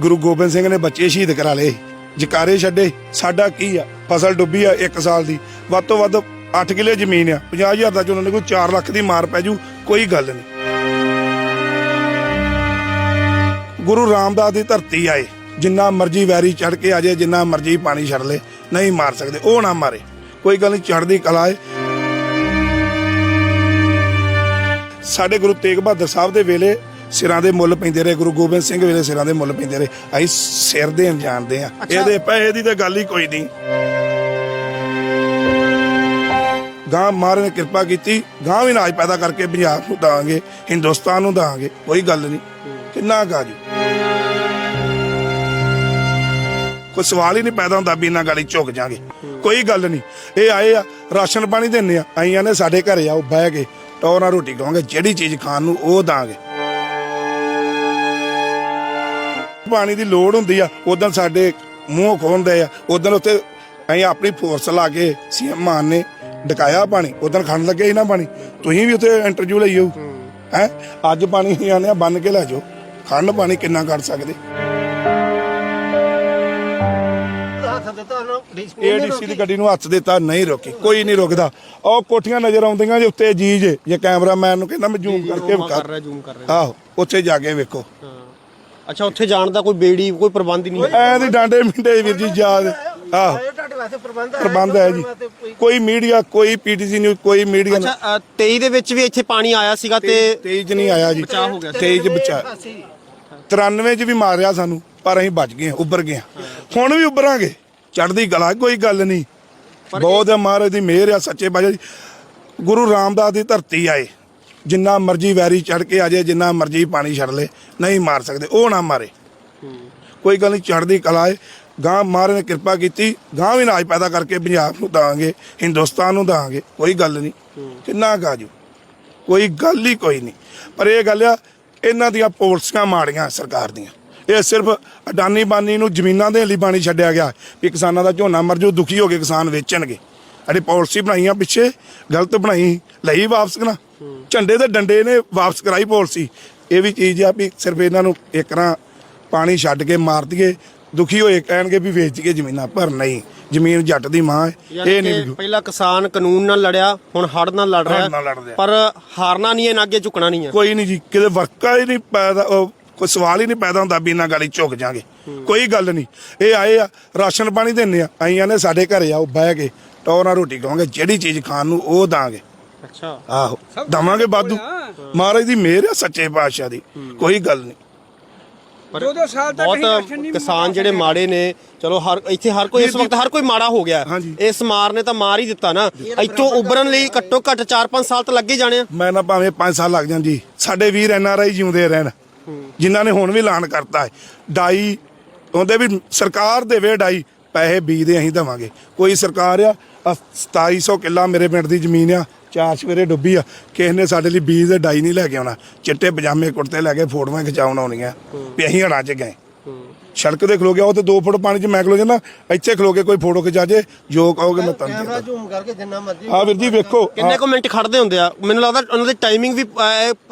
ਗੁਰੂ ਗੋਬਿੰਦ ਸਿੰਘ ਨੇ ਬੱਚੇ ਸ਼ਹੀਦ ਕਰਾ ਲਏ। ਜਕਾਰੇ ਛੱਡੇ, ਸਾਡਾ ਕੀ ਆ? ਫਸਲ ਡੁੱਬੀ ਆ 1 ਸਾਲ ਦੀ। ਵੱਧ ਤੋਂ ਵੱਧ 8 ਕਿੱਲੇ ਜ਼ਮੀਨ ਆ। 50000 ਦਾ ਜੋ ਉਹਨਾਂ ਨੇ ਕੋਈ 4 ਲੱਖ ਦੀ ਮਾਰ ਪੈ ਜੂ, ਕੋਈ ਗੱਲ ਨਹੀਂ। ਗੁਰੂ ਰਾਮਦਾਸ ਦੀ ਧਰਤੀ ਆਏ। ਜਿੰਨਾ ਮਰਜ਼ੀ ਵੈਰੀ ਚੜ ਕੇ ਆ ਜਾਏ, ਜਿੰਨਾ ਮਰਜ਼ੀ ਪਾਣੀ ਛੱਡ ਲੇ, ਨਹੀਂ ਮਾਰ ਸਕਦੇ। ਉਹ ਨਾ ਮਾਰੇ। ਕੋਈ ਗੱਲ ਨਹੀਂ, ਚੜ੍ਹਦੀ ਕਲਾ ਏ। ਸਾਡੇ ਗੁਰੂ ਤੇਗ ਬਹਾਦਰ ਸਾਹਿਬ ਦੇ ਵੇਲੇ ਸਿਰਾਂ ਦੇ ਮੁੱਲ ਪੈਂਦੇ ਰਹੇ ਗੁਰੂ ਗੋਬਿੰਦ ਸਿੰਘ ਵੇਲੇ ਸਿਰਾਂ ਦੇ ਮੁੱਲ ਪੈਂਦੇ ਰਹੇ। ਅਸੀਂ ਸਿਰ ਦੇਣ ਜਾਣਦੇ ਆ ਇਹਦੇ ਪੈਸੇ ਦੀ ਤਾਂ ਗੱਲ ਹੀ ਕੋਈ ਨਹੀਂ। ਗਾਂ ਮਹਾਰਾਜ ਨੇ ਕਿਰਪਾ ਕੀਤੀ ਗਾਂ ਵੀ ਨਾਜ ਪੈਦਾ ਕਰਕੇ ਪੰਜਾਬ ਨੂੰ ਦਾਂਗੇ ਹਿੰਦੁਸਤਾਨ ਨੂੰ ਦਾਂਗੇ ਕੋਈ ਗੱਲ ਨਹੀਂ। ਕਿੰਨਾ ਕਾਜੂ ਕੋਈ ਸਵਾਲ ਹੀ ਨਹੀਂ ਪੈਦਾ ਹੁੰਦਾ ਵੀ ਇਹਨਾਂ ਗਾੜੀ ਝੁਕ ਜਾਗੇ। ਕੋਈ ਗੱਲ ਨਹੀਂ। ਇਹ ਆਏ ਆ ਰਾਸ਼ਨ ਪਾਣੀ ਦਿੰਨੇ ਆ ਆਈਆਂ ਨੇ ਸਾਡੇ ਘਰੇ ਆਓ ਬਹਿ ਕੇ ਟੌਰ ਨਾਲ ਰੋਟੀ ਖਾਵਾਂਗੇ ਜਿਹੜੀ ਚੀਜ਼ ਖਾਣ ਨੂੰ ਉਹ ਦਾਂਗੇ। ਪਾਣੀ ਦੀ ਲੋੜ ਹੁੰਦੀ ਆ ਉਦੋਂ ਸਾਡੇ ਮੂੰਹ ਖੋਲਦੇ ਆ ਉਦੋਂ ਉੱਤੇ ਅਸੀਂ ਆਪਣੀ ਫੋਰਸ ਲਾ ਕੇ ਸੀਐਮ ਮਾਨ ਨੇ ਡਕਾਇਆ ਪਾਣੀ ਉਦੋਂ ਖਾਣ ਲੱਗੇ ਸੀ ਨਾ ਪਾਣੀ ਤੁਸੀਂ ਵੀ ਉੱਥੇ ਇੰਟਰਵਿਊ ਲਈਓ ਹੈ? ਅੱਜ ਪਾਣੀ ਹੀ ਆਨੇ ਬੰਨ ਕੇ ਲੈ ਜਾਓ ਖੰਡ ਪਾਣੀ ਕਿੰਨਾ ਕੱਢ ਸਕਦੇ? ਏਡੀਸੀ ਦੀ ਗੱਡੀ ਨੂੰ ਹੱਥ ਦਿੱਤਾ ਨਹੀਂ ਰੋਕੀ ਕੋਈ ਨਹੀਂ ਰੁਕਦਾ। ਉਹ ਕੋਠੀਆਂ ਨਜ਼ਰ ਆਉਂਦੀਆਂ ਜੇ ਉੱਤੇ ਜੀ ਜੇ ਕੈਮਰਾਮੈਨ ਨੂੰ ਕਹਿੰਦਾ ਮੈਂ ਜ਼ੂਮ ਕਰਕੇ ਕਰ ਵਿਖਾ ਰਿਹਾ ਜ਼ੂਮ ਕਰ ਰਿਹਾ। ਆਹੋ ਉੱਥੇ ਜਾ ਕੇ ਵੇਖੋ। ਹਾਂ। ਅੱਛਾ ਉੱਥੇ ਜਾਣ ਦਾ ਕੋਈ ਬੇੜੀ ਕੋਈ ਪ੍ਰਬੰਧ ਹੀ ਨਹੀਂ ਹੈ। ਐ ਦੀ ਡਾਂਡੇ ਮਿੰਡੇ ਵੀਰ ਜੀ ਯਾਦ ਆਹੋ। ਤੁਹਾਡੇ ਵਾਸਤੇ ਪ੍ਰਬੰਧ ਪ੍ਰਬੰਧ ਹੈ ਜੀ। ਕੋਈ ਮੀਡੀਆ ਕੋਈ ਪੀਟੀਸੀ ਨਿਊਜ਼ ਕੋਈ ਮੀਡੀਆ ਅੱਛਾ ਅ, 23 ਦੇ ਵਿੱਚ ਵੀ ਇੱਥੇ ਪਾਣੀ ਆਇਆ ਸੀਗਾ ਤੇ ਤੇਜ ਚ ਨਹੀਂ ਆਇਆ ਜੀ। ਬਚਾਅ ਹੋ ਗਿਆ ਸੀ। 23 ਚ ਬਚਾ 93 ਚ ਵੀ ਮਾਰਿਆ ਸਾਨੂੰ ਪਰ ਅਸੀਂ ਬਚ ਗਏ ਉੱਭਰ ਗਏ ਹੁਣ ਵੀ ਉੱਭਰਾਂਗੇ। ਚੜ੍ਹਦੀ ਕਲਾ ਕੋਈ ਗੱਲ ਨਹੀਂ। ਬਹੁਤ ਹੈ ਮਹਾਰਾਜ ਦੀ ਮਿਹਰ ਆ ਸੱਚੇ ਬਾਜਾ ਜੀ ਗੁਰੂ ਰਾਮਦਾਸ ਦੀ ਧਰਤੀ ਆਏ। ਜਿੰਨਾ ਮਰਜ਼ੀ ਵੈਰੀ ਚੜ ਕੇ ਆ ਜਾਏ, ਜਿੰਨਾ ਮਰਜ਼ੀ ਪਾਣੀ ਛੱਡ ਲੇ, ਨਹੀਂ ਮਾਰ ਸਕਦੇ, ਉਹ ਨਾ ਮਾਰੇ। ਕੋਈ ਗੱਲ ਨਹੀਂ, ਚੜ੍ਹਦੀ ਕਲਾ ਏ। ਗਾਂ ਮਹਾਰਾਜ ਨੇ ਕਿਰਪਾ ਕੀਤੀ, ਗਾਂ ਵੀ ਨਾਜ ਪੈਦਾ ਕਰਕੇ ਪੰਜਾਬ ਨੂੰ ਦਾਂਗੇ, ਹਿੰਦੁਸਤਾਨ ਨੂੰ ਦਾਂਗੇ, ਕੋਈ ਗੱਲ ਨਹੀਂ। ਕਿੰਨਾ ਕਾਜੂ ਕੋਈ ਗੱਲ ਹੀ ਕੋਈ ਨਹੀਂ। ਪਰ ਇਹ ਗੱਲ ਆ, ਇਹਨਾਂ ਦੀਆਂ ਪਾਲਿਸੀਆਂ ਮਾੜੀਆਂ ਸਰਕਾਰ ਦੀਆਂ। ਇਹ ਸਿਰਫ ਅਡਾਨੀ ਬਾਨੀ ਨੂੰ ਜ਼ਮੀਨਾਂ ਦੇ ਲਈ ਪਾਣੀ ਛੱਡਿਆ ਗਿਆ, ਵੀ ਕਿਸਾਨਾਂ ਦਾ ਝੋਨਾ ਮਰ ਜਾਊ, ਦੁਖੀ ਹੋ ਕੇ ਕਿਸਾਨ ਵੇਚਣਗੇ। ਅੜੀ ਪਾਲਿਸੀ ਬਣਾਈਆਂ ਪਿੱਛੇ, ਗਲਤ ਬਣਾਈ, ਲਈ ਵਾਪਸ ਕਰਾ ਝੰਡੇ ਤੇ ਡੰਡੇ ਨੇ ਵਾਪਸ ਕਰਾਈ ਪਾਲਿਸੀ ਇਹ ਵੀ ਚੀਜ਼ ਆ ਵੀ ਸਿਰਫ ਇਹਨਾਂ ਨੂੰ ਇੱਕ ਨਾ ਪਾਣੀ ਛੱਡ ਕੇ ਮਾਰ ਦਈਏ ਦੁਖੀ ਹੋਏ ਕਹਿਣਗੇ ਵੀ ਵੇਚ ਦਈਏ ਜ਼ਮੀਨਾਂ ਪਰ ਨਹੀਂ। ਜ਼ਮੀਨ ਜੱਟ ਦੀ ਮਾਂ ਹੈ ਇਹ ਨਹੀਂ ਵਿਕੂ। ਪਹਿਲਾਂ ਕਿਸਾਨ ਕਾਨੂੰਨ ਨਾਲ ਲੜਿਆ ਹੁਣ ਹੜ ਨਾਲ ਲੜ ਰਿਹਾ। ਪਰ ਹਾਰਨਾ ਨਹੀਂ ਹੈ ਨਾ ਅੱਗੇ ਝੁਕਣਾ ਨਹੀਂ ਹੈ। ਕੋਈ ਨਹੀਂ ਜੀ ਕਿਤੇ ਵਰਕਾ ਹੀ ਨਹੀਂ ਪੈਦਾ ਉਹ ਕੋਈ ਸਵਾਲ ਹੀ ਨਹੀਂ ਪੈਦਾ ਹੁੰਦਾ ਵੀ ਇਹਨਾਂ ਗਾੜੀ ਝੁਕ ਜਾਗੇ। ਕੋਈ ਗੱਲ ਨਹੀਂ। ਇਹ ਆਏ ਆ ਰਾਸ਼ਨ ਪਾਣੀ ਦਿੰਨੇ ਆ ਆਈਆਂ ਨੇ ਸਾਡੇ ਘਰੇ ਆਓ ਬਹਿ ਕੇ ਟੌਰ ਨਾਲ ਰੋਟੀ ਖਾਵਾਂਗੇ ਜਿਹੜੀ ਚੀਜ਼ ਖਾਣ ਨੂੰ ਉਹ ਦਾਂਗੇ। ਅੱਛਾ। ਆਹੋ ਦਵਾਂਗੇ ਬਾਦੂ ਮਹਾਰਾਜ ਦੀ ਮਿਹਰ ਆ ਸੱਚੇ ਪਾਤਸ਼ਾਹ ਦੀ ਕੋਈ ਗੱਲ ਨਹੀਂ। ਪਰ ਦੋ ਦੋ ਸਾਲ ਤੱਕ ਬਹੁਤ ਕਿਸਾਨ ਜਿਹੜੇ ਮਾੜੇ ਨੇ ਚਲੋ ਹਰ ਇੱਥੇ ਹਰ ਕੋਈ ਇਸ ਵਕਤ ਹਰ ਕੋਈ ਮਾੜਾ ਹੋ ਗਿਆ। ਇਸ ਮਾਰ ਨੇ ਤਾਂ ਮਾਰ ਹੀ ਦਿੱਤਾ ਨਾ। ਇੱਥੋਂ ਉਭਰਨ ਲਈ ਘੱਟੋ ਘੱਟ 4-5 ਸਾਲ ਤਾਂ ਲੱਗੇ ਜਾਣੇ ਆ। ਮੈਂ ਨਾ ਭਾਵੇਂ 5 ਸਾਲ ਲੱਗ ਜਾਣ ਜੀ। ਸਾਡੇ ਵੀਰ ਐਨ ਆਰ ਆਈ ਜਿਉਂਦੇ ਰਹਿਣ ਜਿਨ੍ਹਾਂ ਨੇ ਹੁਣ ਵੀ ਐਲਾਨ ਕਰਤਾ ਹੈ। ਡਾਈ ਉਹਦੇ ਵੀ ਸਰਕਾਰ ਦੇਵੇ ਡਾਈ ਪੈਸੇ ਬੀਜ ਦੇ ਅਸੀਂ ਦੇਵਾਂਗੇ। ਕੋਈ ਸਰਕਾਰ ਆ ਆਹ 2700 ਕਿੱਲਾ ਮੇਰੇ ਪਿੰਡ ਦੀ ਜ਼ਮੀਨ ਆ ਚਾਰ ਸਵੇਰੇ ਡੁੱਬੀ ਆ ਕਿਸੇ ਨੇ ਸਾਡੇ ਲਈ ਬੀਜ ਦੇ ਡਾਈ ਨਹੀਂ ਲੈ ਕੇ ਆਉਣਾ। ਚਿੱਟੇ ਪਜਾਮੇ ਕੁੜਤੇ ਲੈ ਕੇ ਫੋਟੋਆਂ ਖਿਚਾਉਣ ਆਉਣੀਆਂ। ਵੀ ਅਸੀਂ ਹੜਾਂ 'ਚ ਗਏ। ਸੜਕ ਤੇ ਖਲੋ ਗਿਆ ਉਹ ਤੇ 2 ਫੁੱਟ ਪਾਣੀ 'ਚ ਮੈਂ ਖਲੋ ਜਾਂਦਾ ਇੱਥੇ ਖਲੋ ਕੇ ਕੋਈ ਫੋਟੋ ਖਿਚਾ ਜੇ ਜੋ ਕਹੋਗੇ ਮੈਂ ਤੁਹਾਨੂੰ ਦਾਂ। ਜ਼ੂਮ ਕਰਕੇ ਜਿੰਨਾ ਮਰਜ਼ੀ ਹਾਂ ਵੀਰ ਜੀ ਵੇਖੋ ਕਿੰਨੇ ਕੁ ਮਿੰਟ ਖੜਦੇ ਹੁੰਦੇ ਆ? ਮੈਨੂੰ ਲੱਗਦਾ ਉਹਨਾਂ ਦੀ ਟਾਈਮਿੰਗ ਵੀ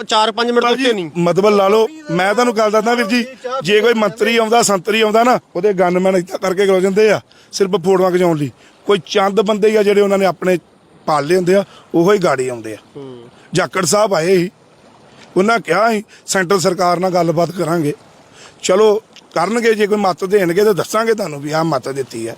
4-5 ਮਿੰਟ ਤੋਂ ਉੱਤੇ ਨਹੀਂ। ਮਤਲਬ ਲਾ ਲਓ ਮੈਂ ਤੁਹਾਨੂੰ ਗੱਲ ਦੱਸਦਾ ਵੀਰ ਜੀ ਜੇ ਕੋਈ ਮੰਤਰੀ ਆਉਂਦਾ ਸੰਤਰੀ ਆਉਂਦਾ ਨਾ ਉਹਦੇ ਗਨਮੈਨ ਇੱਦਾਂ ਕਰਕੇ ਖਲੋ ਜਾਂਦੇ ਆ ਸਿਰਫ ਫੋਟੋਆਂ ਖਿਚਾਉਣ ਲਈ। ਕੋਈ ਚੰਦ ਬੰਦੇ ਹੀ ਆ ਜਿਹੜੇ ਉਹਨਾਂ ਨੇ ਆਪਣੇ ਪਾਲੇ ਹੁੰਦੇ ਆ ਉਹੋ ਹੀ ਗਾੜੀ ਆਉਂਦੇ ਆ। ਜਾਕੜ ਸਾਹਿਬ ਆਏ ਸੀ। ਉਹਨਾਂ ਕਿਹਾ ਸੀ ਸੈਂਟਰ ਸਰਕਾਰ ਨਾਲ ਗੱਲਬਾਤ ਕਰਾਂਗੇ। ਚਲੋ ਕਰਨਗੇ ਜੇ ਕੋਈ ਮਤ ਦੇਣਗੇ ਤਾਂ ਦੱਸਾਂਗੇ ਤੁਹਾਨੂੰ ਵੀ ਆਹ ਮਤ ਦਿੱਤੀ ਹੈ।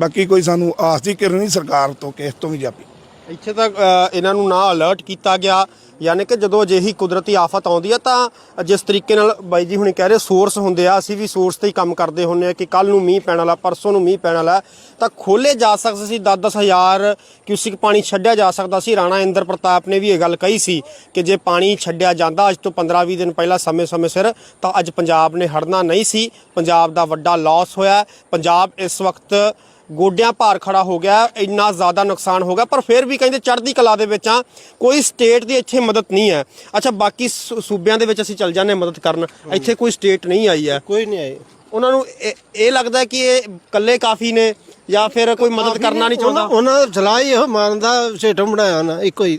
ਬਾਕੀ ਕੋਈ ਸਾਨੂੰ ਆਸ ਦੀ ਕਿਰਨ ਨਹੀਂ ਸਰਕਾਰ ਤੋਂ ਕਿਸ ਤੋਂ ਵੀ ਜਾਪੀ ਇੱਥੇ ਤੱਕ ਇਹਨਾਂ ਨੂੰ ਨਾ ਅਲਰਟ ਕੀਤਾ ਗਿਆ। ਯਾਨੀ ਕਿ ਜਦੋਂ ਅਜਿਹੀ ਕੁਦਰਤੀ ਆਫਤ ਆਉਂਦੀ ਹੈ ਤਾਂ ਜਿਸ ਤਰੀਕੇ ਨਾਲ ਬਾਈ ਜੀ ਹੁਣੇ ਕਹਿ ਰਹੇ ਸੋਰਸ ਹੁੰਦੇ ਆ, ਅਸੀਂ ਵੀ ਸੋਰਸ ਤੇ ਹੀ ਕੰਮ ਕਰਦੇ ਹੁੰਨੇ ਆ ਕਿ ਕੱਲ ਨੂੰ ਮੀਂਹ ਪੈਣ ਵਾਲਾ, ਪਰਸੋਂ ਨੂੰ ਮੀਂਹ ਪੈਣ ਵਾਲਾ ਤਾਂ ਖੋਲੇ ਜਾ ਸਕਦੇ ਸੀ 10-10 ਹਜ਼ਾਰ ਕਿਊਸਿਕ ਪਾਣੀ ਛੱਡਿਆ ਜਾ ਸਕਦਾ ਸੀ। ਰਾਣਾ ਇੰਦਰ ਪ੍ਰਤਾਪ ਨੇ ਵੀ ਇਹ ਗੱਲ ਕਹੀ ਸੀ ਕਿ ਜੇ ਪਾਣੀ ਛੱਡਿਆ ਜਾਂਦਾ ਅੱਜ ਤੋਂ 15-20 ਦਿਨ ਪਹਿਲਾਂ ਸਮੇਂ-ਸਮੇਂ ਸਿਰ, ਤਾਂ ਅੱਜ ਪੰਜਾਬ ਨੇ ਹੜਨਾ ਨਹੀਂ ਸੀ। ਪੰਜਾਬ ਦਾ ਵੱਡਾ ਲਾਸ ਹੋਇਆ। ਪੰਜਾਬ ਇਸ ਵਕਤ ਗੋਡਿਆਂ ਭਾਰ ਖੜਾ ਹੋ ਗਿਆ ਇੰਨਾ ਜ਼ਿਆਦਾ ਨੁਕਸਾਨ ਹੋ ਗਿਆ ਪਰ ਫਿਰ ਵੀ ਕਹਿੰਦੇ ਚੜ੍ਹਦੀ ਕਲਾ ਦੇ ਵਿੱਚ ਆ ਕੋਈ ਸਟੇਟ ਦੀ ਇੱਥੇ ਮਦਦ ਨਹੀਂ ਹੈ। ਅੱਛਾ ਬਾਕੀ ਸੂ- ਸੂਬਿਆਂ ਦੇ ਵਿੱਚ ਅਸੀਂ ਚੱਲ ਜਾਂਦੇ ਹਾਂ ਮਦਦ ਕਰਨ। ਇੱਥੇ ਕੋਈ ਸਟੇਟ ਨਹੀਂ ਆਈ ਹੈ। ਕੋਈ ਨਹੀਂ ਆਏ ਉਹਨਾਂ ਨੂੰ ਇਹ ਇਹ ਲੱਗਦਾ ਕਿ ਇਹ ਇਕੱਲੇ ਕਾਫੀ ਨੇ ਜਾਂ ਫਿਰ ਕੋਈ ਮਦਦ ਕਰਨਾ ਨਹੀਂ ਚਾਹੁੰਦਾ? ਉਹਨਾਂ- ਦਾ ਸਲਾਹ ਹੀ ਇਹੋ ਮਾਰਨ ਦਾ ਸਿਸਟਮ ਬਣਾਇਆ ਨਾ ਇੱਕੋ ਹੀ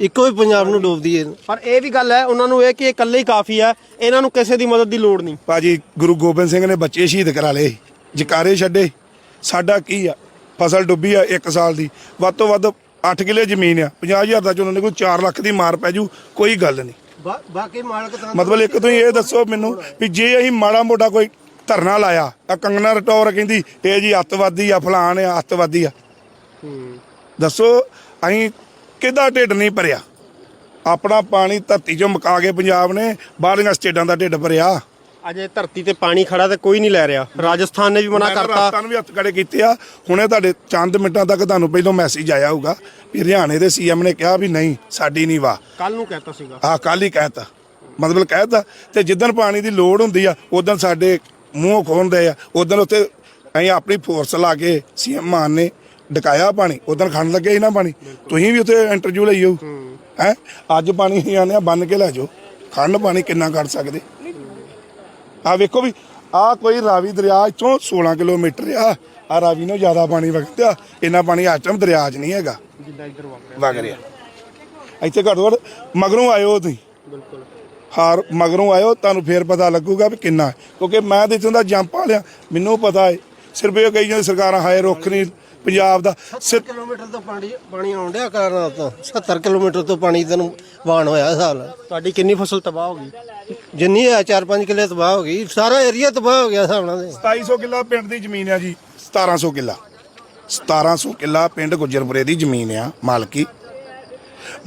ਇੱਕੋ ਹੀ ਪੰਜਾਬ ਨੂੰ ਡੋਬਦੀ ਹੈ। ਪਰ ਇਹ ਵੀ ਗੱਲ ਹੈ ਉਹਨਾਂ ਨੂੰ ਇਹ ਕਿ ਇਹ ਇਕੱਲੇ ਹੀ ਕਾਫੀ ਹੈ ਇਹਨਾਂ ਨੂੰ ਕਿਸੇ ਦੀ ਮਦਦ ਦੀ ਲੋੜ ਨਹੀਂ। ਭਾਜੀ ਗੁਰੂ ਗੋਬਿੰਦ ਸਿੰਘ ਨੇ ਬੱਚੇ ਸ਼ਹੀਦ ਕਰਾ ਲਏ ਜਕਾਰੇ ਛੱਡੇ। ਸਾਡਾ ਕੀ ਆ? ਫਸਲ ਡੁੱਬੀ ਆ 1 ਸਾਲ ਦੀ। ਵੱਧ ਤੋਂ ਵੱਧ 8 ਕਿੱਲੇ ਜ਼ਮੀਨ ਆ। 50000 ਦਾ ਚੋਂ ਉਹਨਾਂ ਨੇ ਕੋਈ 4 ਲੱਖ ਦੀ ਮਾਰ ਪੈ ਜੂ ਕੋਈ ਗੱਲ ਨਹੀਂ। ਬਾਕੀ ਮਾਲਕ ਤਾਂ ਮਤਲਬ ਇੱਕ ਤੁਸੀਂ ਇਹ ਦੱਸੋ ਮੈਨੂੰ ਵੀ ਜੇ ਅਸੀਂ ਮਾੜਾ ਮੋਟਾ ਕੋਈ ਧਰਨਾ ਲਾਇਆ ਆ ਕੰਗਨਾ ਰਟੌਰ ਕਹਿੰਦੀ ਇਹ ਜੀ ਅੱਤਵਾਦੀ ਆ ਫਲਾਣ ਆ ਅੱਤਵਾਦੀ ਆ। ਦੱਸੋ ਅਸੀਂ ਕਿਹਦਾ ਢਿੱਡ ਨਹੀਂ ਭਰਿਆ? ਆਪਣਾ ਪਾਣੀ ਧਰਤੀ ਚੋਂ ਮਕਾ ਕੇ ਪੰਜਾਬ ਨੇ ਬਾਹਰਲੀਆਂ ਸਟੇਟਾਂ ਦਾ ਢਿੱਡ ਭਰਿਆ। ਅਜੇ ਧਰਤੀ ਤੇ ਪਾਣੀ ਖੜਾ ਤੇ ਕੋਈ ਨਹੀਂ ਲੈ ਰਿਹਾ। ਰਾਜਸਥਾਨ ਨੇ ਵੀ ਮਨਾ ਕਰਤਾ। ਰਾਜਸਥਾਨ ਵੀ ਹੱਥ ਕੜੇ ਕੀਤੇ ਆ। ਹੁਣੇ ਤੁਹਾਡੇ ਚੰਦ ਮਿੰਟਾਂ ਤੱਕ ਤੁਹਾਨੂੰ ਪਹਿਲਾਂ ਮੈਸੇਜ ਆਇਆ ਹੋਊਗਾ ਵੀ ਹਰਿਆਣੇ ਦੇ ਸੀਐਮ ਨੇ ਕਿਹਾ ਵੀ ਨਹੀਂ ਸਾਡੀ ਨਹੀਂ ਵਾ ਕੱਲ ਨੂੰ ਕਹਿਤਾ ਸੀਗਾ। ਆਹ ਕੱਲ ਹੀ ਕਹਿਤਾ। ਮਤਲਬ ਕਹਿਤਾ। ਤੇ ਜਿੱਦਣ ਪਾਣੀ ਦੀ ਲੋੜ ਹੁੰਦੀ ਆ ਉਦੋਂ ਸਾਡੇ ਮੂੰਹ ਖੋਲਦੇ ਆ। ਉਦੋਂ ਉੱਤੇ ਅਸੀਂ ਆਪਣੀ ਫੋਰਸ ਲਾ ਕੇ ਸੀਐਮ ਮਾਨ ਨੇ ਡਕਾਇਆ ਪਾਣੀ। ਉਦੋਂ ਖੰਡ ਲੱਗੇ ਸੀ ਨਾ ਪਾਣੀ। ਤੁਸੀਂ ਵੀ ਉੱਥੇ ਇੰਟਰਵਿਊ ਲਈ ਹੋ। ਹੈ। ਅੱਜ ਪਾਣੀ ਆਨੇ ਬੰਨ ਕੇ ਲੈ ਜਾਓ। ਖੰਡ ਪਾਣੀ ਕਿੰਨਾ ਕੱਢ ਸਕਦੇ? ਆ ਵੇਖੋ ਵੀ ਆ ਕੋਈ ਰਾਵੀ ਦਰਿਆ ਇੱਥੋਂ 16 ਕਿਲੋਮੀਟਰ ਆ। ਆ ਰਾਵੀ ਨੂੰ ਜ਼ਿਆਦਾ ਪਾਣੀ ਵਗਦਾ ਇੰਨਾ ਪਾਣੀ ਆ ਟਮ ਦਰਿਆ 'ਚ ਨਹੀਂ ਹੈਗਾ। ਜਿੱਦਾਂ ਇੱਧਰ ਵਗ ਰਿਹਾ। ਇੱਥੇ ਘੱਟੋ ਘੱਟ ਮਗਰੋਂ ਆਇਓ ਤੁਸੀਂ। ਬਿਲਕੁਲ। ਹਾਰ ਮਗਰੋਂ ਆਇਓ ਤੁਹਾਨੂੰ ਫੇਰ ਪਤਾ ਲੱਗੂਗਾ ਵੀ ਕਿੰਨਾ। ਕਿਉਂਕਿ ਮੈਂ ਤੇ ਇੱਥੋਂ ਦਾ ਜੰਪ ਆ ਲਿਆ ਮੈਨੂੰ ਪਤਾ ਹੈ। ਸਿਰਫ ਇਹ ਕਹੀ ਜਾਂਦੇ ਸਰਕਾਰਾਂ ਹਾਏ ਰੁੱਖ ਨਹੀਂ ਪੰਜਾਬ ਦਾ 70 ਸਿਰ- ਕਿਲੋਮੀਟਰ ਤੋਂ ਪਾਣੀ ਪਾਣੀ ਆਉਣ ਡਿਆ ਕਾਰਨ ਤੋਂ 70 ਕਿਲੋਮੀਟਰ ਤੋਂ ਪਾਣੀ ਤੈਨੂੰ ਵਾਣ ਹੋਇਆ ਸਾਲ। ਤੁਹਾਡੀ ਕਿੰਨੀ ਫਸਲ ਤਬਾਹ ਹੋ ਗਈ? ਜਿੰਨੀ ਹੈ 4-5 ਕਿੱਲੇ ਤਬਾਹ ਹੋ ਗਈ, ਸਾਰਾ ਏਰੀਆ ਤਬਾਹ ਹੋ ਗਿਆ ਹਿਸਾਬ ਨਾਲ 2700 ਕਿੱਲਾ ਪਿੰਡ ਦੀ ਜ਼ਮੀਨ ਆ ਜੀ 1700 ਕਿੱਲਾ। 1700 ਕਿੱਲਾ ਪਿੰਡ ਗੁਜਰਪੁਰੇ ਦੀ ਜ਼ਮੀਨ ਆ, ਮਾਲਕੀ।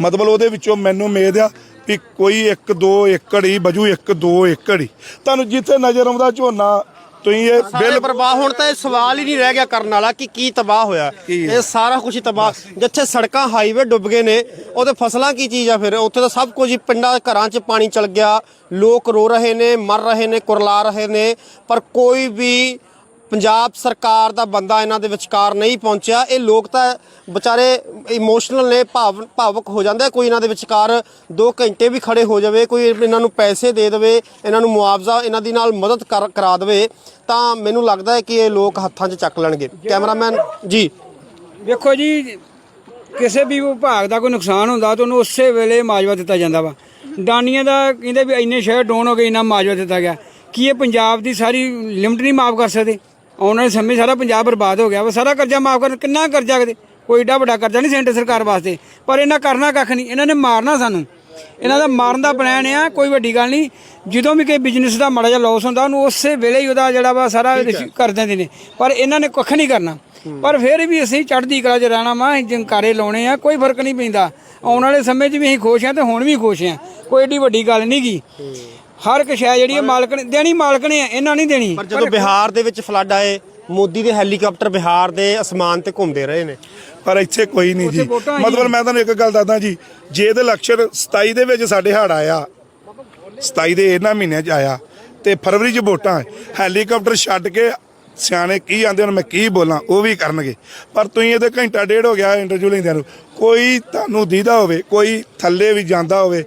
ਮਤਲਬ ਉਹਦੇ ਵਿੱਚੋਂ ਮੈਨੂੰ ਉਮੀਦ ਆ ਵੀ ਕੋਈ 1 2 ਏਕੜ ਹੀ, ਬਜੂ 1 2 ਏਕੜ ਹੀ। ਤੁਹਾਨੂੰ ਜਿੱਥੇ ਨਜ਼ਰ ਆਉਂਦਾ ਝੋਨਾ ਤੁਸੀਂ ਇਹ ਬਿੱਲ ਬਰਬਾਦ ਹੁਣ ਤਾਂ ਇਹ ਸਵਾਲ ਹੀ ਨਹੀਂ ਰਹਿ ਗਿਆ ਕਰਨ ਵਾਲਾ ਕਿ ਕੀ ਤਬਾਹ ਹੋਇਆ? ਇਹ ਸਾਰਾ ਕੁਝ ਤਬਾਹ। ਜਿੱਥੇ ਸੜਕਾਂ ਹਾਈਵੇ ਡੁੱਬ ਗਏ ਨੇ ਉਹਦੇ ਫਸਲਾਂ ਕੀ ਚੀਜ਼ ਆ ਫਿਰ? ਉੱਥੇ ਤਾਂ ਸਭ ਕੁਝ ਹੀ ਪਿੰਡਾਂ ਘਰਾਂ 'ਚ ਪਾਣੀ ਚਲ ਗਿਆ। ਲੋਕ ਰੋ ਰਹੇ ਨੇ ਮਰ ਰਹੇ ਨੇ ਕੁਰਲਾ ਰਹੇ ਨੇ। ਪਰ ਕੋਈ ਵੀ ਪੰਜਾਬ ਸਰਕਾਰ ਦਾ ਬੰਦਾ ਇਹਨਾਂ ਦੇ ਵਿਚਕਾਰ ਨਹੀਂ ਪਹੁੰਚਿਆ। ਇਹ ਲੋਕ ਤਾਂ ਵਿਚਾਰੇ ਇਮੋਸ਼ਨਲ ਨੇ, ਭਾਵ, ਭਾਵਕ ਹੋ ਜਾਂਦੇ ਕੋਈ ਇਹਨਾਂ ਦੇ ਵਿਚਕਾਰ 2 ਘੰਟੇ ਵੀ ਖੜੇ ਹੋ ਜਾਵੇ, ਕੋਈ ਇਹਨਾਂ ਨੂੰ ਪੈਸੇ ਦੇ ਦੇਵੇ, ਇਹਨਾਂ ਨੂੰ ਮੁਆਵਜ਼ਾ ਇਹਨਾਂ ਦੀ ਨਾਲ ਮਦਦ ਕਰ- ਕਰਾ ਦੇਵੇ, ਤਾਂ ਮੈਨੂੰ ਲੱਗਦਾ ਹੈ ਕਿ ਇਹ ਲੋਕ ਹੱਥਾਂ 'ਚ ਚੱਕ ਲੈਣਗੇ। ਕੈਮਰਾਮੈਨ, ਜੀ। ਵੇਖੋ ਜੀ, ਕਿਸੇ ਵੀ ਵਿਭਾਗ ਦਾ ਕੋਈ ਨੁਕਸਾਨ ਹੁੰਦਾ ਤਾਂ ਉਹਨੂੰ ਉਸੇ ਵੇਲੇ ਮਾਜਵਾ ਦਿੱਤਾ ਜਾਂਦਾ ਵਾ। ਦਾਨੀਆਂ ਦਾ ਕਹਿੰਦੇ ਵੀ ਇੰਨੇ ਸ਼ਹਿਰ ਡਾਊਨ ਹੋ ਗਏ, ਇੰਨਾ ਮਾਜਵਾ ਦਿੱਤਾ ਗਿਆ। ਕੀ ਇਹ ਪੰਜਾਬ ਦੀ ਸਾਰੀ ਲਿਮਟ ਨਹੀਂ ਮਾਫ ਕਰ ਸਕਦੇ? ਆਉਣ ਵਾਲੇ ਸਮੇਂ ਸਾਰਾ ਪੰਜਾਬ ਬਰਬਾਦ ਹੋ ਗਿਆ ਵਾ ਸਾਰਾ ਕਰਜ਼ਾ ਮਾਫ ਕਰਨ ਕਿੰਨਾ ਕਰਜ਼ਾ ਕੋਈ ਏਡਾ ਵੱਡਾ ਕਰਜ਼ਾ ਨਹੀਂ ਸੈਂਟਰ ਸਰਕਾਰ ਵਾਸਤੇ। ਪਰ ਇਹਨਾਂ ਕਰਨਾ ਕੱਖ ਨਹੀਂ ਇਹਨਾਂ ਨੇ ਮਾਰਨਾ ਸਾਨੂੰ। ਇਹਨਾਂ ਦਾ ਮਾਰਨ ਦਾ ਪਲਾਨ ਆ ਕੋਈ ਵੱਡੀ ਗੱਲ ਨਹੀਂ ਜਦੋਂ ਵੀ ਕੋਈ ਬਿਜ਼ਨਸ ਦਾ ਮਾੜਾ ਜਿਹਾ ਲਾਸ ਹੁੰਦਾ ਉਹਨੂੰ ਉਸੇ ਵੇਲੇ ਹੀ ਉਹਦਾ ਜਿਹੜਾ ਵਾ ਸਾਰਾ ਕਰ ਦਿੰਦੇ ਨੇ। ਪਰ ਇਹਨਾਂ ਨੇ ਕੁੱਖ ਨਹੀਂ ਕਰਨਾ। ਪਰ ਫਿਰ ਵੀ ਅਸੀਂ ਚੜ੍ਹਦੀ ਕਲਾ 'ਚ ਰਹਿਣਾ ਵਾ ਜੰਕਾਰੇ ਲਾਉਣੇ ਆ ਕੋਈ ਫ਼ਰਕ ਨਹੀਂ ਪੈਂਦਾ। ਆਉਣ ਵਾਲੇ ਸਮੇਂ 'ਚ ਵੀ ਅਸੀਂ ਖੁਸ਼ ਆ ਤੇ ਹੁਣ ਵੀ ਖੁਸ਼ ਆ। ਕੋਈ ਏਡੀ ਵੱਡੀ ਗੱਲ ਨਹੀਂ ਗੀ। ਹਰ ਇੱਕ ਸ਼ੈ ਜਿਹੜੀ ਹੈ ਮਾਲਕ ਨੇ ਦੇਣੀ ਮਾਲਕ ਨੇ ਇਹਨਾਂ ਨਹੀਂ ਦੇਣੀ। ਪਰ ਜਦੋਂ ਬਿਹਾਰ ਦੇ ਵਿੱਚ ਫਲੱਡ ਆਏ ਮੋਦੀ ਦੇ ਹੈਲੀਕਾਪਟਰ ਬਿਹਾਰ ਦੇ ਅਸਮਾਨ ਤੇ ਘੁੰਮਦੇ ਰਹੇ ਨੇ। ਪਰ ਇੱਥੇ ਕੋਈ ਨਹੀਂ ਜੀ। ਵੋਟਾਂ ਆਈਆਂ। ਮਤਲਬ ਮੈਂ ਤੁਹਾਨੂੰ ਇੱਕ ਗੱਲ ਦੱਸਦਾ ਜੀ ਜੇ ਇਹਦੇ ਇਲੈਕਸ਼ਨ 27 ਦੇ ਵਿੱਚ ਸਾਡੇ ਹੜ ਆਇਆ 27 ਦੇ ਇਹਨਾਂ ਮਹੀਨਿਆਂ 'ਚ ਆਇਆ ਤੇ ਫਰਵਰੀ 'ਚ ਵੋਟਾਂ ਹੈਲੀਕਾਪਟਰ ਛੱਡ ਕੇ ਸਿਆਣੇ ਕੀ ਆਂਦੇ ਹੁਣ ਮੈਂ ਕੀ ਬੋਲਾਂ ਉਹ ਵੀ ਕਰਨਗੇ। ਪਰ ਤੁਸੀਂ ਇਹਦੇ ਘੰਟਾ ਡੇਢ ਹੋ ਗਿਆ ਇੰਟਰਵਿਊ ਲੈਂਦਿਆਂ ਨੂੰ ਕੋਈ ਤੁਹਾਨੂੰ ਦੀਦਾ ਹੋਵੇ ਕੋਈ ਥੱਲੇ ਵੀ ਜਾਂਦਾ ਹੋਵੇ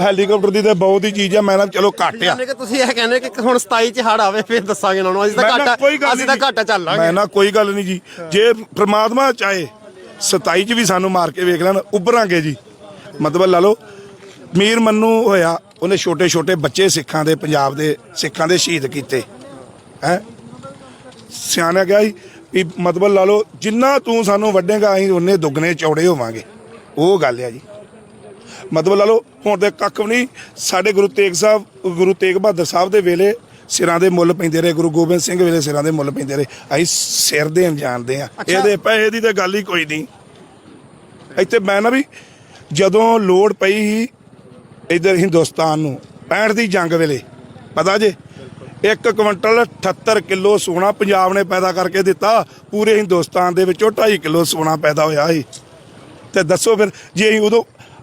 ਹੈਲੀਕਾਪਟਰ ਦੀ ਤੇ ਬਹੁਤ ਹੀ ਚੀਜ਼ ਆ ਮੈਂ ਨਾ ਚਲੋ ਘੱਟ ਆ। ਕਿ ਤੁਸੀਂ ਇਹ ਕਹਿੰਦੇ ਕਿ ਹੁਣ 27 ਚ ਹੜ ਆਵੇ ਫਿਰ ਦੱਸਾਂਗੇ ਉਹਨਾਂ ਨੂੰ ਅਸੀਂ ਤਾਂ ਮੈਂ ਨਾ ਘਾਟਾ ਗੱਲ ਅਸੀਂ ਤਾਂ ਨਹੀਂ ਘਾਟਾ ਚੱਲ ਮੈਂ ਲਾਂਗੇ ਨਾ ਕੋਈ ਗੱਲ ਨਹੀਂ ਜੀ। ਜੇ ਪ੍ਰਮਾਤਮਾ ਚਾਹੇ 27 ਚ ਵੀ ਸਾਨੂੰ ਮਾਰ ਕੇ ਵੇਖ ਲੈਣ ਉੱਭਰਾਂਗੇ ਜੀ। ਮਤਲਬ ਲਾ ਲਓ ਮੀਰ ਮੰਨੂ ਹੋਇਆ ਉਹਨੇ ਛੋਟੇ ਛੋਟੇ ਬੱਚੇ ਸਿੱਖਾਂ ਦੇ ਪੰਜਾਬ ਦੇ ਸਿੱਖਾਂ ਦੇ ਸ਼ਹੀਦ ਕੀਤੇ। ਹੈ? ਸਿਆਣਾ ਗਿਆ ਸੀ ਵੀ ਮਤਲਬ ਲਾ ਲਓ ਜਿੰਨਾ ਤੂੰ ਸਾਨੂੰ ਵੱਡੇਗਾ ਅਸੀਂ ਉਹਨੇ ਦੁੱਗਣੇ ਚੌੜੇ ਹੋਵਾਂਗੇ। ਉਹ ਗੱਲ ਆ ਜੀ। ਮਤਲਬ ਲਾ ਲਓ ਹੁਣ ਤੇ ਕੱਖ ਵੀ ਨਹੀਂ ਸਾਡੇ ਗੁਰੂ ਤੇਗ ਸਾਹਿਬ ਗੁਰੂ ਤੇਗ ਬਹਾਦਰ ਸਾਹਿਬ ਦੇ ਵੇਲੇ ਸਿਰਾਂ ਦੇ ਮੁੱਲ ਪੈਂਦੇ ਰਹੇ ਗੁਰੂ ਗੋਬਿੰਦ ਸਿੰਘ ਵੇਲੇ ਸਿਰਾਂ ਦੇ ਮੁੱਲ ਪੈਂਦੇ ਰਹੇ। ਅਸੀਂ ਸਿਰ ਦੇਣ ਜਾਣਦੇ ਆ ਇਹਦੇ ਪੈਸੇ ਦੀ ਤਾਂ ਗੱਲ ਹੀ ਕੋਈ ਨਹੀਂ। ਇੱਥੇ ਮੈਂ ਨਾ ਵੀ ਜਦੋਂ ਲੋੜ ਪਈ ਸੀ ਇਧਰ ਹਿੰਦੁਸਤਾਨ ਨੂੰ 65 ਦੀ ਜੰਗ ਵੇਲੇ ਪਤਾ ਜੇ? ਇੱਕ ਕੁਇੰਟਲ 78 ਕਿਲੋ ਸੋਨਾ ਪੰਜਾਬ ਨੇ ਪੈਦਾ ਕਰਕੇ ਦਿੱਤਾ ਪੂਰੇ ਹਿੰਦੁਸਤਾਨ ਦੇ ਵਿੱਚੋਂ 2.5 ਕਿਲੋ ਸੋਨਾ ਪੈਦਾ ਹੋਇਆ ਸੀ। ਤੇ ਦੱਸੋ ਫਿਰ ਜੇ ਅਸੀਂ ਉਦੋਂ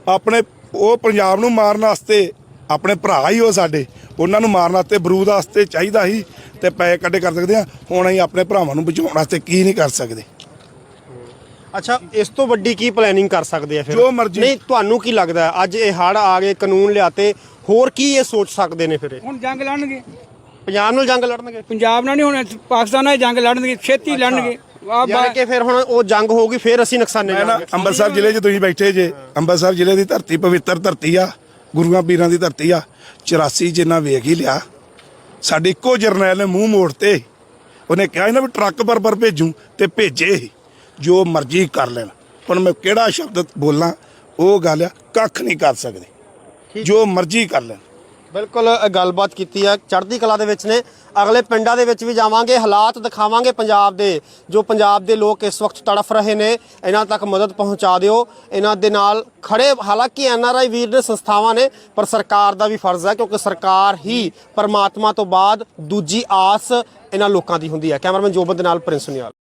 ਆਪਣੇ ਉਹ ਪੰਜਾਬ ਨੂੰ ਮਾਰਨ ਵਾਸਤੇ ਆਪਣੇ ਭਰਾ ਹੀ ਉਹ ਸਾਡੇ। ਉਹਨਾਂ ਨੂੰ ਮਾਰਨ ਵਾਸਤੇ ਬਰੂਦ ਵਾਸਤੇ ਚਾਹੀਦਾ ਸੀ ਤੇ ਪੈਸੇ ਕੱਢੇ ਕਰ ਸਕਦੇ ਆ। ਹੁਣ ਅਸੀਂ ਆਪਣੇ ਭਰਾਵਾਂ ਨੂੰ ਬਚਾਉਣ ਵਾਸਤੇ ਕੀ ਨਹੀਂ ਕਰ ਸਕਦੇ। ਅੱਛਾ ਇਸ ਤੋਂ ਵੱਡੀ ਕੀ ਪਲੈਨਿੰਗ ਕਰ ਸਕਦੇ ਆ ਫਿਰ? ਜੋ ਮਰਜ਼ੀ। ਨਹੀਂ ਤੁਹਾਨੂੰ ਕੀ ਲੱਗਦਾ? ਅੱਜ ਇਹ ਹੜ ਆ ਗਏ ਕਾਨੂੰਨ ਲਿਆਤੇ ਹੋਰ ਕੀ ਇਹ ਸੋਚ ਸਕਦੇ ਨੇ ਫਿਰ ਇਹ? ਹੁਣ ਜੰਗ ਲੜਨਗੇ। ਪੰਜਾਬ ਨਾਲ ਜੰਗ ਲੜਨਗੇ? ਪੰਜਾਬ ਨਾਲ ਨਹੀਂ ਹੁਣ ਪਾਕਿਸਤਾਨ ਨਾਲ ਜੰਗ ਲੜਨਗੇ ਛੇਤੀ ਲੜਨਗੇ। ਯਾਨੀ ਕਿ ਫਿਰ ਹੁਣ ਉਹ ਜੰਗ ਹੋਊਗੀ ਫਿਰ ਅਸੀਂ ਨੁਕਸਾਨੇ ਮੈਂ ਨਾ ਜਾਵਾਂਗੇ। ਅੰਮ੍ਰਿਤਸਰ ਜ਼ਿਲ੍ਹੇ 'ਚ ਤੁਸੀਂ ਬੈਠੇ ਜੇ। ਅੰਮ੍ਰਿਤਸਰ ਜ਼ਿਲ੍ਹੇ ਦੀ ਧਰਤੀ ਪਵਿੱਤਰ ਧਰਤੀ ਆ ਗੁਰੂਆਂ ਪੀਰਾਂ ਦੀ ਧਰਤੀ ਆ। 84 ਜਿੰਨਾ ਵੇਖ ਹੀ ਲਿਆ। ਸਾਡੇ ਇੱਕੋ ਜਰਨੈਲ ਨੇ ਮੂੰਹ ਮੋੜਤੇ ਉਹਨੇ ਕਿਹਾ ਸੀ ਨਾ ਵੀ ਟਰੱਕ ਪਰ ਪਰ ਭੇਜੂ ਤੇ ਭੇਜੇ ਹੀ। ਜੋ ਮਰਜ਼ੀ ਕਰ ਲੈਣ। ਹੁਣ ਮੈਂ ਕਿਹੜਾ ਸ਼ਬਦ ਬੋਲਾਂ ਉਹ ਗੱਲ ਆ ਕੱਖ ਨਹੀਂ ਕਰ ਸਕਦੇ। ਜੋ ਮਰਜ਼ੀ ਕਰ ਲੈਣ। ਬਿਲਕੁਲ ਗੱਲਬਾਤ ਕੀਤੀ ਹੈ। ਚੜ੍ਹਦੀ ਕਲਾ ਦੇ ਵਿੱਚ ਨੇ। ਅਗਲੇ ਪਿੰਡਾਂ ਦੇ ਵਿੱਚ ਵੀ ਜਾਵਾਂਗੇ। ਹਾਲਾਤ ਦਿਖਾਵਾਂਗੇ ਪੰਜਾਬ ਦੇ, ਜੋ ਪੰਜਾਬ ਦੇ ਲੋਕ ਇਸ ਵਕਤ ਤੜਫ ਰਹੇ ਨੇ। ਇਹਨਾਂ ਤੱਕ ਮਦਦ ਪਹੁੰਚਾ ਦਿਓ। ਇਹਨਾਂ ਦੇ ਨਾਲ ਖੜੇ, ਹਾਲਾਂਕਿ ਐਨਆਰਆਈ ਵੀਰ ਨੇ ਸੰਸਥਾਵਾਂ ਨੇ, ਪਰ ਸਰਕਾਰ ਦਾ ਵੀ ਫਰਜ਼ ਹੈ, ਕਿਉਂਕਿ ਸਰਕਾਰ ਹੀ ਪਰਮਾਤਮਾ ਤੋਂ ਬਾਅਦ ਦੂਜੀ ਆਸ ਇਹਨਾਂ ਲੋਕਾਂ ਦੀ ਹੁੰਦੀ ਹੈ। ਕੈਮਰਾਮੈਨ ਜੋਬਨ ਦੇ ਨਾਲ ਪ੍ਰਿੰਸ ਨਿਆਲ